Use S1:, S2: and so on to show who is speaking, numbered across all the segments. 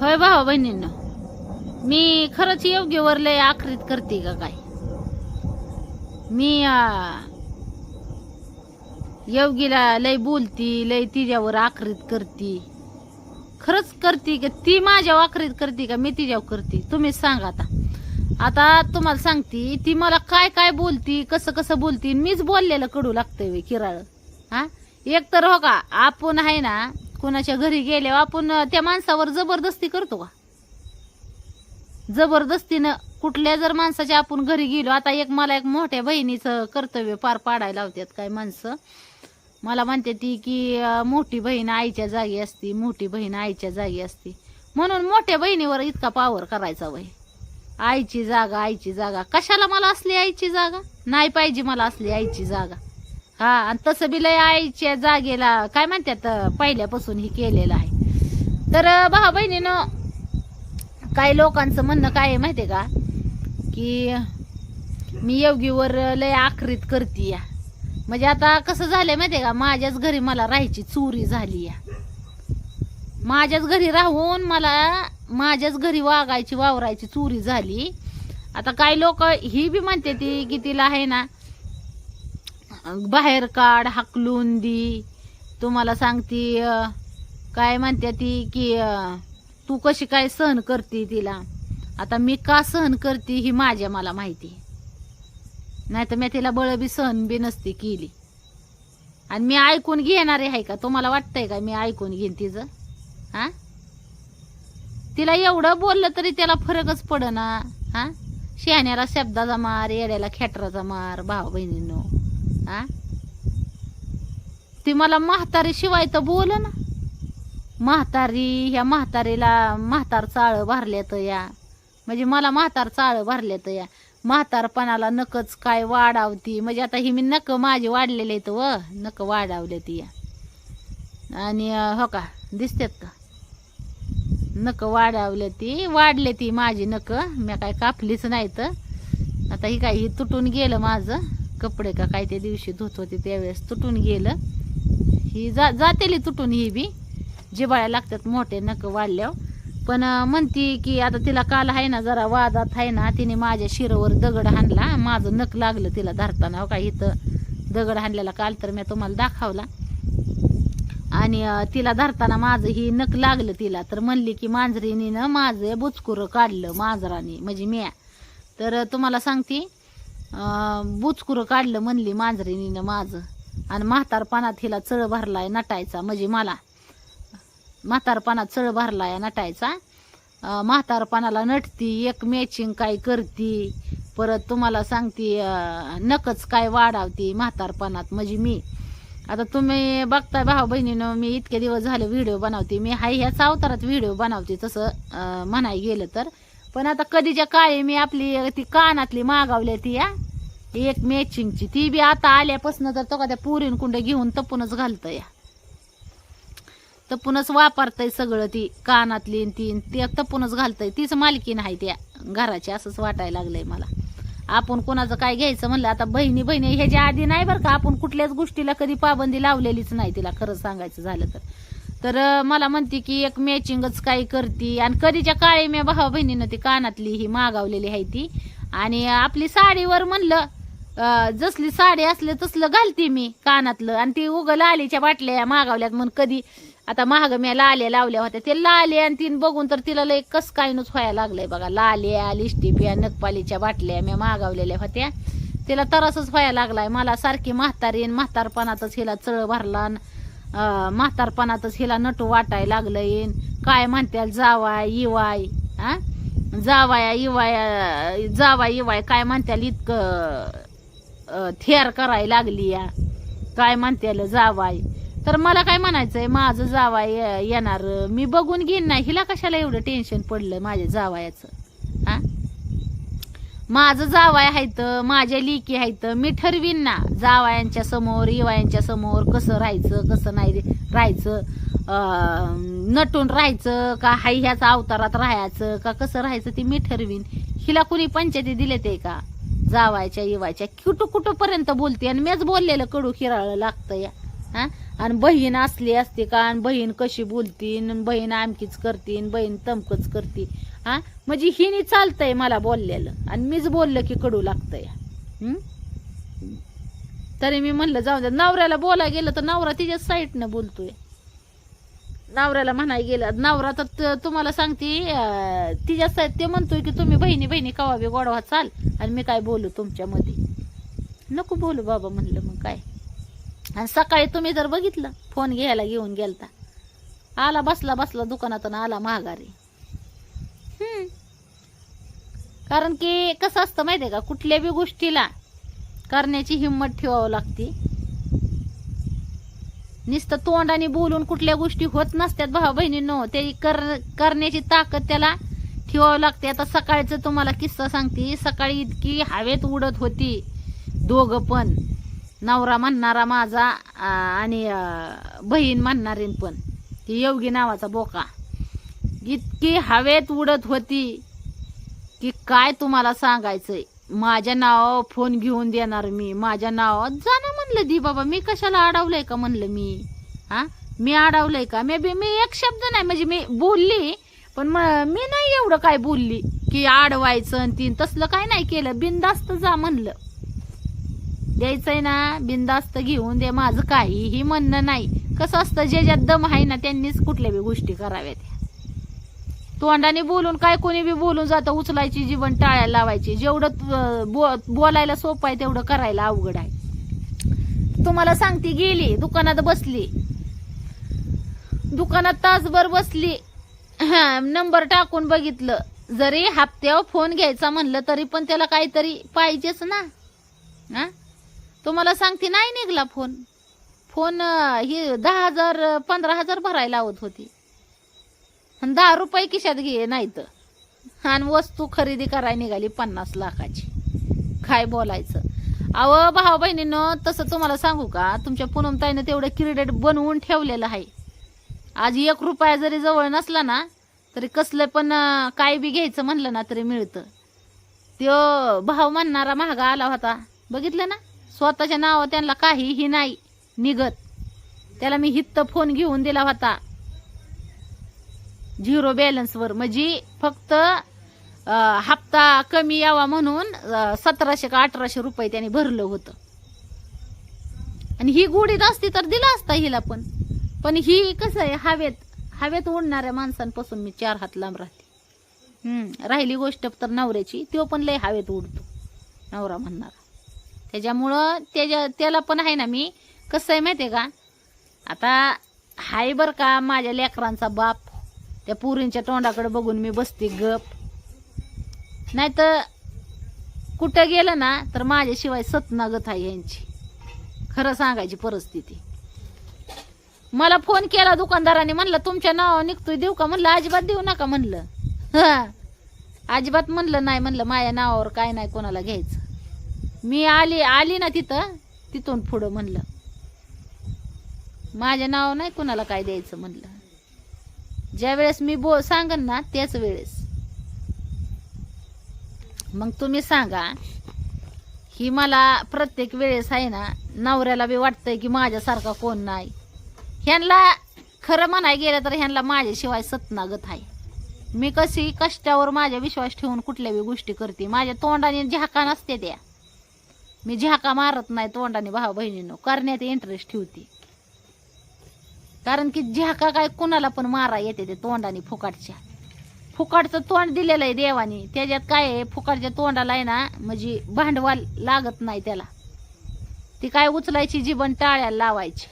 S1: होय भावा बहिणींना. मी खरंच योग्य लय आखरीत करते का काय? मी योगीला लय बोलती लय तिच्यावर आखरीत करती. खरंच करते का? ती माझ्या आखरीत करते का? मी तिच्यावर करते. तुम्हीच सांगा आता. आता तुम्हाला सांगते ती मला काय काय बोलती कसं कसं बोलती मीच बोललेलं कडू लागतंय किराळ. हा? एक तर हो का आपण आहे ना कोणाच्या घरी गेल्यावर आपण त्या माणसावर जबरदस्ती करतो का? जबरदस्तीनं कुठल्या जर माणसाच्या आपण घरी गेलो आता एक मला एक मोठ्या बहिणीचं कर्तव्य पार पाडायला लावतात काय माणसं? मला म्हणते ती की मोठी बहीण आईच्या जागी असती मोठी बहीण आईच्या जागी असती. म्हणून मोठ्या बहिणीवर इतका पावर करायचा वय. आईची जागा आईची जागा. कशाला मला असली आईची जागा? नाही पाहिजे मला असली आईची जागा. हा आणि तसं बी लय आईच्या जागेला काय म्हणतात पहिल्यापासून ही केलेलं आहे. तर भाऊ बहिणीनं काही लोकांचं म्हणणं काय आहे माहिती का? की मी योगीवर लय आखरीत करते या. म्हणजे आता कसं झालंय माहिती का? माझ्याच घरी मला राहायची चोरी झाली या. माझ्याच घरी राहून मला माझ्याच घरी वागायची वावरायची चोरी झाली. आता काही लोक ही बी म्हणते ती की तिला आहे ना बाहेर काढ हाकलून दी. तुम्हाला सांगती काय म्हणते ती की तू कशी काय सहन करते तिला? आता मी का सहन करते ही माझ्या मला माहिती. नाही तर मी तिला बळ बी सहन बी नसती केली. आणि मी ऐकून घेणारे आहे का? तुम्हाला वाटतंय का मी ऐकून घेईन तिचं? हा? तिला एवढं बोललं तरी त्याला फरकच पडना. हा? शहाण्याला शब्दाचा मार येड्याला खेटराचा मार भाऊ बहिणींनो आ? ती मला म्हातारी शिवाय तर बोल ना. म्हातारी ह्या म्हातारीला म्हातार चाळ भरल्यात या. म्हणजे मला म्हातार चाळ भरल्यात या. म्हातारपणाला नकच काय वाढावती. म्हणजे आता ही मी नक माझी वाढलेले आहेत व. नक वाढावले ती या. आणि हो का? दिसतात का? नक वाढावले ती वाढले ती माझी नक. मी काय कापलीच नाही तर आता ही काय ही तुटून गेलं माझं. कपडे का काय त्या दिवशी धुत होते त्यावेळेस तुटून गेलं. ही जा जातेली तुटून ही बी. जिबाळ्या लागतात मोठे नक वाढल्यावर. पण म्हणती की आता तिला काल आहे ना जरा वादात आहे ना तिने माझ्या शिरोवर दगड हाणला. माझं नक लागलं तिला धरताना. हो का इथं दगड हाणलेला काल तर मी तुम्हाला दाखवला. आणि तिला धरताना माझं ही नक लागलं तिला. तर म्हणली की मांजरीनीनं माझं बुचकुरं काढलं मांजराने म्हणजे म्या. तर तुम्हाला सांगते बुचकुरं काढलं म्हणली मांजरीनीनं माझं. आणि म्हातारपणात हिला चळ भरलाय नटायचा म्हणजे मला. म्हातारपणात चळ भरलाय नटायचा. म्हातारपणाला नटती एक मॅचिंग काय करती. परत तुम्हाला सांगते नकच काय वाढावती म्हातारपणात म्हणजे मी. आता तुम्ही बघताय भाऊ बहिणीनं मी इतके दिवस झाले व्हिडिओ बनवते. मी हाय ह्याच अवतारात व्हिडिओ बनवते तसं म्हणाय गेलं तर. पण आता कधीच्या काळी मी आपली ती कानातली मागावली ती या एक मॅचिंगची ती बी आता आल्यापासून तर तो का त्या पुरीन कुंड घेऊन तपूनच घालतं या तपूनच वापरतय सगळं ती कानातली न ती ते तपूनच घालतय. तीच मालकी आहे त्या घराची असंच वाटायला लागलंय मला. आपण कोणाचं काय घ्यायचं म्हणलं आता बहिणी बहिणी ह्याच्या आधी नाही बरं का आपण कुठल्याच गोष्टीला कधी पाबंदी लावलेलीच नाही तिला खरं सांगायचं झालं तर. तर मला म्हणते की एक मॅचिंगच काही करती. आणि कधीच्या काळी मी भावा बहिणीनं ती कानातली ही मागावलेली आहे ती. आणि आपली साडीवर म्हणलं जसली साडी असलं तसलं घालते मी कानातलं. आणि ती उगं लालीच्या बाटल्या मागावल्यात म्हणून कधी. आता महाग मी लाल्या लावल्या होत्या. ते लाले आणि तीन बघून तर तिला लय कस कायनच व्हायला लागलंय बघा. लाल्या लिस्टिप्या नखपालीच्या बाटल्या मी मागवलेल्या होत्या. तिला तरसच व्हायला लागलाय. मला सारखी म्हातारी म्हातारपणातच हिला चळ भरला आणि म्हातारपणातच हिला नटू वाटायला लागलंय काय म्हणत्याल जावाय इवाय हा जावाया इवाय जावाय इवाय काय म्हणत्याल इतकं थेर करायला लागली या. काय म्हणत्याल जावाय. तर मला काय म्हणायचंय माझं जावाय येणार. मी बघून घेईन नाही हिला कशाला एवढं टेन्शन पडलं माझ्या जावायाचं? माझं जावाय आहेत माझ्या लिकी आहेत मी ठरवीन ना. जावायांच्या समोर इवायांच्या समोर कसं राहायचं कसं नाही राहायचं नटून राहायचं का हाय ह्याचा अवतारात राहायचं का कसं राहायचं ते मी ठरवीन. हिला कुणी पंचायती दिले ते का? जावायच्या इवायच्या कुठं कुठंपर्यंत बोलते? आणि मीच बोललेलं कडू हिराळ लागतं या. हा? आणि बहीण असली असते का? आणि बहीण कशी बोलतीन? बहीण आमकीच करतीन बहीण तमकच करती. हा? म्हणजे हिने चालतंय मला बोललेलं. आणि मीच बोललं की कडू लागतंय. तरी मी म्हणलं जाऊ दे. नवऱ्याला बोलाय गेलं तर नवरा तिच्याच साईडनं बोलतोय. नवऱ्याला म्हणाय गेलं नवरा तर तुम्हाला सांगते तिच्या साईड ते म्हणतोय की तुम्ही बहिणी बहिणी कवा बी गोडवा चाल. आणि मी काय बोलू तुमच्यामध्ये? नको बोलू बाबा म्हणलं मग काय. आणि सकाळी तुम्ही जर बघितलं फोन घ्यायला घेऊन गेलता. आला बसला बसला दुकानात आणि आला महागारी हम्म. कारण की कसं असतं माहितीये का कुठल्या बी गोष्टीला करण्याची हिंमत ठेवावं लागते. नुसतं तोंडाने बोलून कुठल्या गोष्टी होत नसत्यात भावा बहिणींनो ते कर करण्याची ताकद त्याला ठेवावं लागते. आता सकाळचं तुम्हाला किस्सा सांगते. सकाळी इतकी हवेत उडत होती दोघं पण. नवरा म्हणणारा माझा आणि बहीण म्हणणारीन पण. ती योगी नावाचा बोका. इतकी हवेत उडत होती की काय तुम्हाला सांगायचंय? माझ्या नावावर फोन घेऊन देणार मी. माझ्या नावावर जाणं म्हणलं दी बाबा मी कशाला अडवलंय का? म्हणलं मी. हा? मी अडवलंय का? मे बी मी एक शब्द नाही म्हणजे मी बोलली पण मी नाही एवढं काय बोलली की अडवायचं आणि तीन. तसलं काय नाही केलं. बिंदास्त जा म्हणलं. द्यायचंय ना बिंदास्त घेऊन दे माझं काहीही म्हणणं नाही. कसं असतं जे ज्यात दम आहे ना त्यांनीच कुठल्या बी गोष्टी कराव्यात. तोंडाने बोलून काय कोणी बी बोलून जातं उचलायची जीवन टाळायला लावायची. जेवढं बो- बोलायला सोपं आहे तेवढं करायला अवघड आहे. तुम्हाला सांगते गेली दुकानात बसली. दुकानात तासभर बसली. नंबर टाकून बघितलं. जरी हप्त्यावर फोन घ्यायचा म्हणलं तरी पण त्याला काहीतरी पाहिजेच ना. हा? तुम्हाला सांगते नाही निघला फोन. फोन ही दहा हजार पंधरा हजार भरायला लावत होती. आणि दहा रुपये खिशात घे नाही तर आणि वस्तू खरेदी करायला निघाली पन्नास लाखाची. काय बोलायचं? अहो भाऊ बहिणीनं तसं तुम्हाला सांगू का? तुमच्या पूनमताईनं तेवढं क्रेडिट बनवून ठेवलेलं आहे. आज एक रुपया जरी जवळ नसला ना तरी कसलं पण काय बी घ्यायचं म्हणलं ना तरी मिळतं. त्यो भाव म्हणणारा महागा आला होता. बघितलं ना? स्वतःच्या नावावर त्यांना काहीही नाही. निघत. त्याला मी हित्त फोन घेऊन दिला होता. झिरो बॅलन्सवर म्हणजे फक्त हप्ता कमी यावा म्हणून सतराशे का अठराशे रुपये त्याने भरलं होतं. आणि ही गुढीत असती तर दिला असता हिला पण. पण ही कसं आहे हवेत हवेत उडणाऱ्या माणसांपासून मी चार हात लांब राहते. राहिली गोष्ट तर नवऱ्याची तो पण लय हवेत उडतो नवरा म्हणणार. त्याच्यामुळं त्याच्या त्याला पण आहे ना मी. कसं आहे माहिती आहे का? आता हाय बरं का माझ्या लेकरांचा बाप. त्या पुरींच्या तोंडाकडे बघून मी बसते गप. नाही तर कुठं गेलं ना तर माझ्याशिवाय सतनागत आहे यांची. खरं सांगायची परिस्थिती. मला फोन केला दुकानदाराने म्हणलं तुमच्या नावावर निघतोय देऊ का? म्हणलं अजिबात देऊ नका म्हणलं. हा. अजिबात म्हणलं नाही म्हणलं माझ्या नावावर काय नाही कोणाला घ्यायचं. मी आली आली ना तिथं तिथून पुढं म्हणलं. माझ्या नाव नाही कुणाला काय द्यायचं म्हणलं. ज्या वेळेस मी बो सांगन ना त्याच वेळेस. मग तुम्ही सांगा ही मला प्रत्येक वेळेस आहे ना नवऱ्याला बी वाटतंय की माझ्यासारखा कोण नाही. ह्यांना खरं म्हणाय गेलं तर ह्यांना माझ्याशिवाय सतनागत आहे. मी कशी कष्टावर माझ्या विश्वास ठेवून कुठल्या बी गोष्टी करते माझ्या तोंडाने झाका नसते त्या. मी झाका मारत नाही तोंडाने भाऊ बहिणीनं करण्यात इंटरेस्ट ठेवते. कारण की झाका काय कुणाला पण मारा येते ते तोंडाने फुकाटच्या. फुकाटचं तोंड दिलेलं आहे देवाने त्याच्यात काय आहे फुकाटच्या तोंडाला आहे ना म्हणजे भांडवल लागत नाही त्याला. ती काय उचलायची जीवन टाळ्याला लावायची.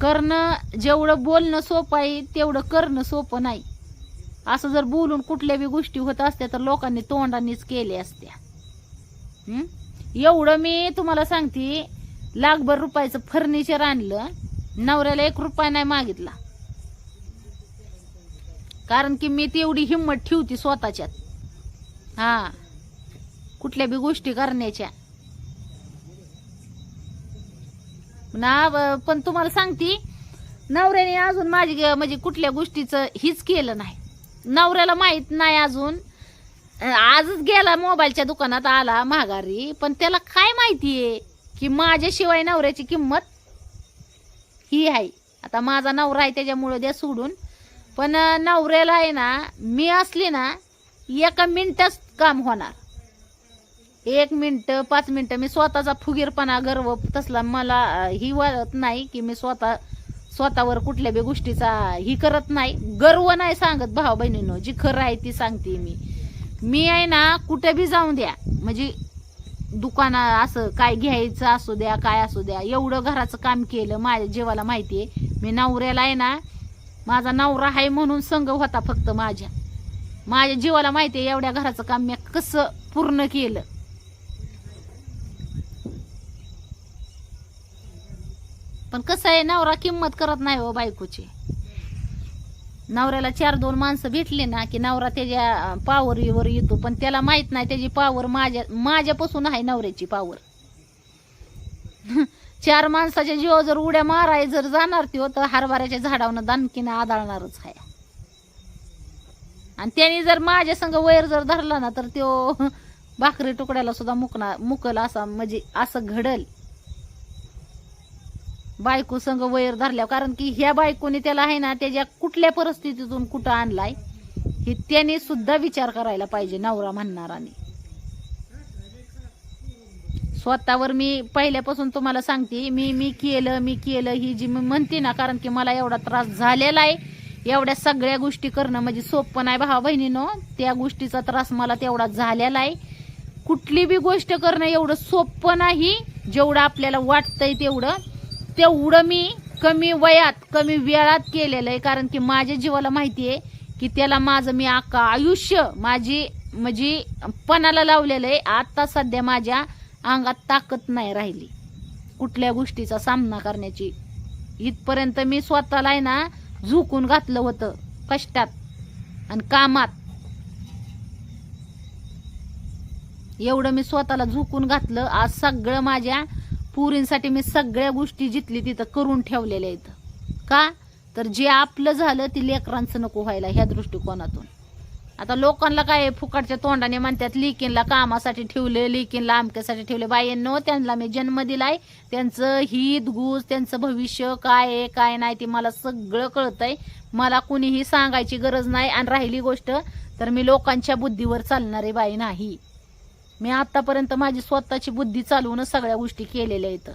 S1: करणं जेवढं बोलणं सोपं आहे तेवढं करणं सोपं नाही. असं जर बोलून कुठल्या बी गोष्टी होत असत्या तर लोकांनी तोंडानेच केल्या असत्या. एवढं मी तुम्हाला सांगते लाखभर रुपयाचं फर्निचर आणलं नवऱ्याला एक रुपया नाही मागितला. कारण की मी तेवढी हिंमत ठेवती स्वतःच्यात. हा. कुठल्या बी गोष्टी करण्याच्या. ना पण तुम्हाला सांगते नवऱ्याने अजून माझी म्हणजे कुठल्या गोष्टीचं हीच केलं नाही. नवऱ्याला माहीत नाही अजून आजच गेला मोबाईलच्या दुकानात आला महागारी पण त्याला काय माहितीये की माझ्याशिवाय नवऱ्याची किंमत ही आहे. आता माझा नवरा आहे त्याच्यामुळं द्या सोडून. पण नवऱ्याला आहे ना मी असली ना एका मिनटच काम होणार. एक मिनटं पाच मिनटं मी स्वतःचा फुगीरपणा गर्व तसला मला ही वाटत नाही की मी स्वतः स्वतःवर कुठल्या बी गोष्टीचा ही करत नाही. गर्व नाही सांगत भाऊ बहिणीनो जी खरं आहे ती सांगते मी. मी आहे ना कुठे बी जाऊन द्या. म्हणजे दुकाना असं काय घ्यायचं असू द्या काय असू द्या एवढं घराचं काम केलं माझ्या जीवाला माहिती आहे. मी नवऱ्याला आहे ना माझा नवरा आहे म्हणून संघ होता फक्त माझ्या. माझ्या जीवाला माहिती आहे एवढ्या घराचं काम मी कसं पूर्ण केलं. पण कसं आहे नवरा किंमत करत नाही हो बायकोची. नवऱ्याला चार दोन माणसं भेटली ना की नवरा त्याच्या पावरीवर येतो. पण त्याला माहीत नाही त्याची पावर माझ्या माझ्यापासून आहे नवऱ्याची पावर चार माणसाच्या जीव जर उड्या माराय जर जाणार त्यो तर हरभऱ्याच्या झाडावनं दानकीनं आदळणारच आहे. आणि त्याने जर माझ्या संग वैर जर धरला ना तर त्यो भाकरी तुकड्याला सुद्धा मुकणार मुकल असा म्हणजे असं घडल. बायको संग वैर धरल्या कारण की ह्या बायकोने त्याला आहे ना त्याच्या कुठल्या परिस्थितीतून कुठं आणलाय हे त्याने सुद्धा विचार करायला पाहिजे नवरा म्हणणाराने. स्वतःवर मी पहिल्यापासून तुम्हाला सांगते मी मी केलं मी केलं ही जी मी म्हणते ना कारण की मला एवढा त्रास झालेला आहे एवढ्या सगळ्या गोष्टी करणं म्हणजे सोपं नाही भावा बहिणीनो त्या गोष्टीचा त्रास मला तेवढा झालेला आहे. कुठली बी गोष्ट करणं एवढं सोपं नाही जेवढं आपल्याला वाटतंय तेवढं. तेवढं मी कमी वयात कमी वेळात केलेलं आहे. कारण की माझ्या जीवाला माहिती आहे की त्याला माझं मी अख्खा आयुष्य माझी म्हणजे पणाला लावलेलं आहे. आता सध्या माझ्या अंगात ताकद नाही राहिली. कुठल्या गोष्टीचा सामना करण्याची. इथपर्यंत मी स्वतःला आहे ना झुकून घातलं होतं. कष्टात आणि कामात. एवढं मी स्वतःला झुकून घातलं. आज सगळं माझ्या पुरींसाठी मी सगळ्या गोष्टी जिथली तिथं करून ठेवलेल्या आहेत. का? तर जे आपलं झालं ते लेकरांचं नको व्हायला ह्या दृष्टिकोनातून. आता लोकांना काय फुकटच्या तोंडाने म्हणतात लिकिनला कामासाठी ठेवले लिकिनला अमक्यासाठी ठेवले. बायांनो त्यांना मी जन्म दिलाय. त्यांचं हित गुज त्यांचं भविष्य काय आहे काय नाही ते मला सगळं कळतंय. मला कुणीही सांगायची गरज नाही आणि राहिली गोष्ट तर मी लोकांच्या बुद्धीवर चालणारी बाई नाही. मी आतापर्यंत माझी स्वतःची बुद्धी चालवूनच सगळ्या गोष्टी केलेल्या आहेत.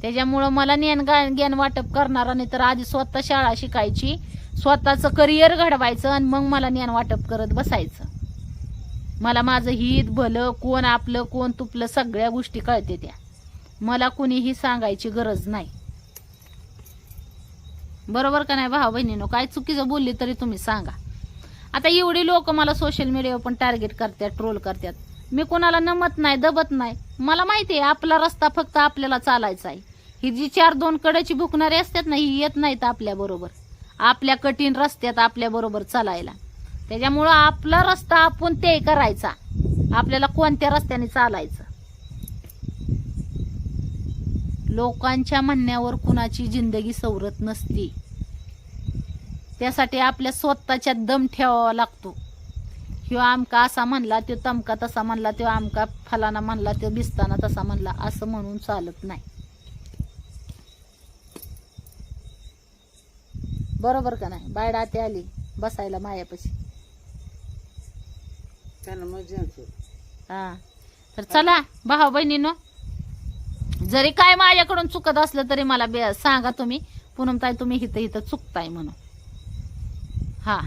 S1: त्याच्यामुळं मला ज्ञान ज्ञान वाटप करणारा नाही तर आधी स्वतः शाळा शिकायची स्वतःचं करिअर घडवायचं आणि मग मला ज्ञान वाटप करत बसायचं. मला माझं हित भलं कोण आपलं कोण तुपलं सगळ्या गोष्टी कळते त्या. मला कुणीही सांगायची गरज नाही. बरोबर का नाही भाऊ बहिणीनो? काय चुकीचं बोलली तरी तुम्ही सांगा. आता एवढी लोक मला सोशल मीडियावर पण टार्गेट करतात ट्रोल करतात. मी कोणाला नमत नाही दबत नाही. मला माहिती आहे आपला रस्ता फक्त आपल्याला चालायचा आहे. ही जी चार दोन कडेची भुकणारी असतात ना ही येत नाहीत आपल्या बरोबर. आपल्या कठीण रस्त्यात आपल्या बरोबर चालायला. त्याच्यामुळं आपला रस्ता आपण ते करायचा. आपल्याला कोणत्या रस्त्याने चालायचं? लोकांच्या म्हणण्यावर कुणाची जिंदगी सवरत नसती. त्यासाठी आपल्या स्वतःच्या दम ठेवावा लागतो. ह्यो आमका असा म्हणला तो तमका तसा म्हणला तो आमका फलाना म्हणला तो बिस्ताना तसा म्हणला असं म्हणून चालत नाही. बरोबर का नाही? बायडा आते आली बसायला मायापाशी. हा. तर चला भाऊ बहिणीनो जरी काय माझ्याकडून चुकत असलं तरी मला बे- सांगा तुम्ही पूनमताई तुम्ही इथं इथं चुकताय म्हणून. हा.